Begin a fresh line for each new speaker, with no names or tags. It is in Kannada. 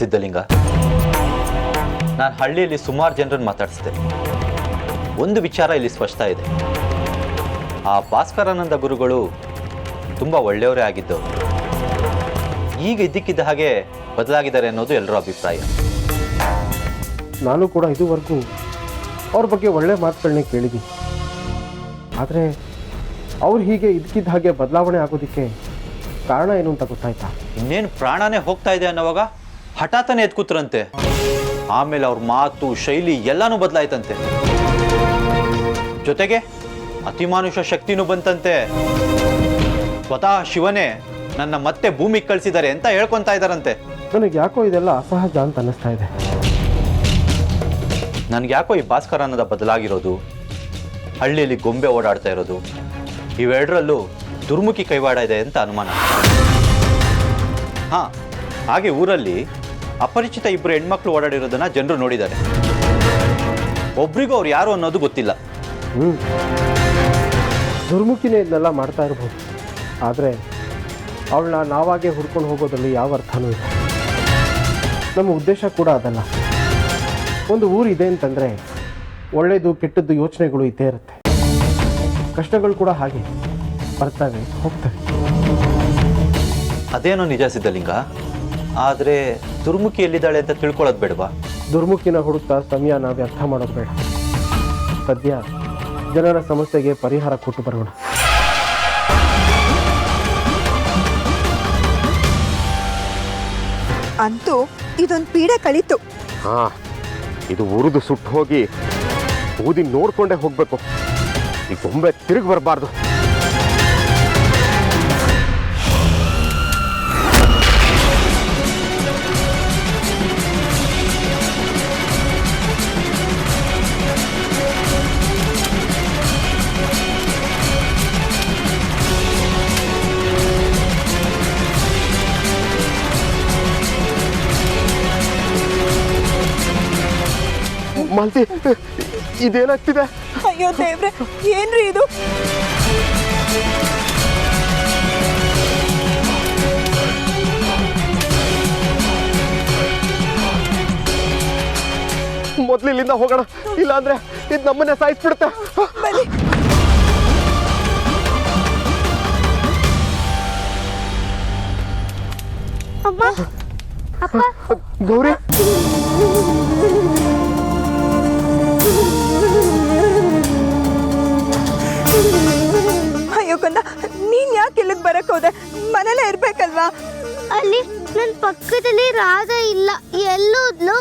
ಸಿದ್ಧಲಿಂಗ. ನಾನು ಹಳ್ಳಿಯಲ್ಲಿ ಸುಮಾರು ಜನರನ್ನು ಮಾತಾಡಿಸಿದೆ ಒಂದು ವಿಚಾರ ಇಲ್ಲಿ ಸ್ಪಷ್ಟ ಇದೆ. ಆ ಭಾಸ್ಕರಾನಂದ ಗುರುಗಳು ತುಂಬ ಒಳ್ಳೆಯವರೇ ಆಗಿದ್ದವರು. ಈಗ ಇದ್ದಕ್ಕಿದ್ದ ಹಾಗೆ ಬದಲಾಗಿದ್ದಾರೆ ಅನ್ನೋದು ಎಲ್ಲರ ಅಭಿಪ್ರಾಯ.
ನಾನು ಕೂಡ ಇದುವರೆಗೂ ಅವ್ರ ಬಗ್ಗೆ ಒಳ್ಳೆ ಮಾತುಗಳನ್ನೇ ಕೇಳಿದ್ದೀನಿ. ಆದರೆ ಅವ್ರು ಹೀಗೆ ಇದಕ್ಕಿದ್ದ ಹಾಗೆ ಬದಲಾವಣೆ ಆಗೋದಕ್ಕೆ ಕಾರಣ ಏನು ಅಂತ ಗೊತ್ತಾಯ್ತಾ?
ಇನ್ನೇನು ಪ್ರಾಣನೇ ಹೋಗ್ತಾ ಇದೆ ಅನ್ನೋವಾಗ? ಹಠಾತ್ತನೇ ಎದ್ದು ಕೂತ್ರಂತೆ. ಆಮೇಲೆ ಅವ್ರ ಮಾತು ಶೈಲಿ ಎಲ್ಲಾನು ಬದಲಾಯ್ತಂತೆ. ಜೊತೆಗೆ ಅತಿಮಾನುಷ ಶಕ್ತಿನೂ ಬಂತಂತೆ. ಸ್ವತಃ ಶಿವನೇ ನನ್ನ ಮತ್ತೆ ಭೂಮಿಗೆ ಕಳಿಸಿದ್ದಾರೆ ಅಂತ ಹೇಳ್ಕೊಂತ ಇದ್ದಾರಂತೆ.
ನನಗೆ ಯಾಕೋ ಇದೆಲ್ಲ ಅಸಹಜ ಅಂತ ಅನ್ನಿಸ್ತಾ ಇದೆ.
ನನ್ಗೆ ಯಾಕೋ ಈ ಭಾಸ್ಕರ ಅನ್ನೋದ ಬದಲಾಗಿರೋದು ಹಳ್ಳಿಯಲ್ಲಿ ಗೊಂಬೆ ಓಡಾಡ್ತಾ ಇರೋದು ಇವೆರಡರಲ್ಲೂ ದುರ್ಮುಖಿ ಕೈವಾಡ ಇದೆ ಅಂತ ಅನುಮಾನ. ಹಾಂ ಹಾಗೆ ಊರಲ್ಲಿ ಅಪರಿಚಿತ ಇಬ್ಬರು ಹೆಣ್ಮಕ್ಳು ಓಡಾಡಿರೋದನ್ನ ಜನರು ನೋಡಿದ್ದಾರೆ. ಒಬ್ರಿಗೂ ಅವ್ರು ಯಾರು ಅನ್ನೋದು ಗೊತ್ತಿಲ್ಲ.
ಹ್ಞೂ ದುರ್ಮುಖಿನೇ ಇದನ್ನೆಲ್ಲ ಮಾಡ್ತಾ ಇರ್ಬೋದು. ಆದರೆ ಅವಳನ್ನ ನಾವಾಗೆ ಹುಡ್ಕೊಂಡು ಹೋಗೋದ್ರಲ್ಲಿ ಯಾವ ಅರ್ಥನೂ ಇಲ್ಲ. ನಮ್ಮ ಉದ್ದೇಶ ಕೂಡ ಅದಲ್ಲ. ಒಂದು ಊರು ಇದೆ ಅಂತಂದರೆ ಒಳ್ಳೆಯದು ಕೆಟ್ಟದ್ದು ಯೋಚನೆಗಳು ಇದ್ದೇ ಇರುತ್ತೆ. ಕಷ್ಟಗಳು ಕೂಡ ಹಾಗೆ ಬರ್ತವೆ ಹೋಗ್ತವೆ.
ಅದೇನೋ ನಿಜ ಸಿದ್ಧಲಿಂಗ. ಆದರೆ ದುರ್ಮುಖಿ ಎಲ್ಲಿದ್ದಾಳೆ ಅಂತ ತಿಳ್ಕೊಳ್ಳೋದು ಬೇಡವಾ?
ದುರ್ಮುಖಿನ ಹುಡುಕ್ತಾ ಸಮಯ ನಾವು ಅರ್ಥ ಮಾಡೋದು ಬೇಡ. ಸದ್ಯ ಜನರ ಸಮಸ್ಯೆಗೆ ಪರಿಹಾರ ಕೊಟ್ಟು ಬರೋಣ.
ಅಂತೂ ಇದೊಂದು ಪೀಡೆ ಕಳೀತು.
ಹಾ ಇದು ಉರಿದು ಸುಟ್ಟು ಹೋಗಿ ಊದಿ ನೋಡ್ಕೊಂಡೇ ಹೋಗ್ಬೇಕು. ಈ ಗೊಂಬೆ ತಿರುಗಿ ಬರಬಾರ್ದು. ಮಾಲ್ತಿ ಇದೇನಾಗ್ತಿದೆ?
ಅಯ್ಯೋ ದೇವ್ರೆ ಏನ್ರಿ ಇದು?
ಮೊದ್ಲು ಇಲ್ಲಿಂದ ಹೋಗೋಣ. ಇಲ್ಲ ಅಂದ್ರೆ ಇದು ನಮ್ಮನ್ನೇ ಸಾಯಿಸ್ಬಿಡುತ್ತೆ. ಗೌರಿ.
ಅಯ್ಯೋ ಕಂದ ನೀನ್ ಯಾಕೆ ಇಲ್ಲಿಗೆ ಬರಕ್ ಹೋದೆ? ಮನೇಲೇ ಇರ್ಬೇಕಲ್ವಾ?
ಅಲ್ಲಿ ನನ್ನ ಪಕ್ಕದಲ್ಲಿ ರಾಧ ಇಲ್ಲ, ಎಲ್ಲೋದ್ಲು.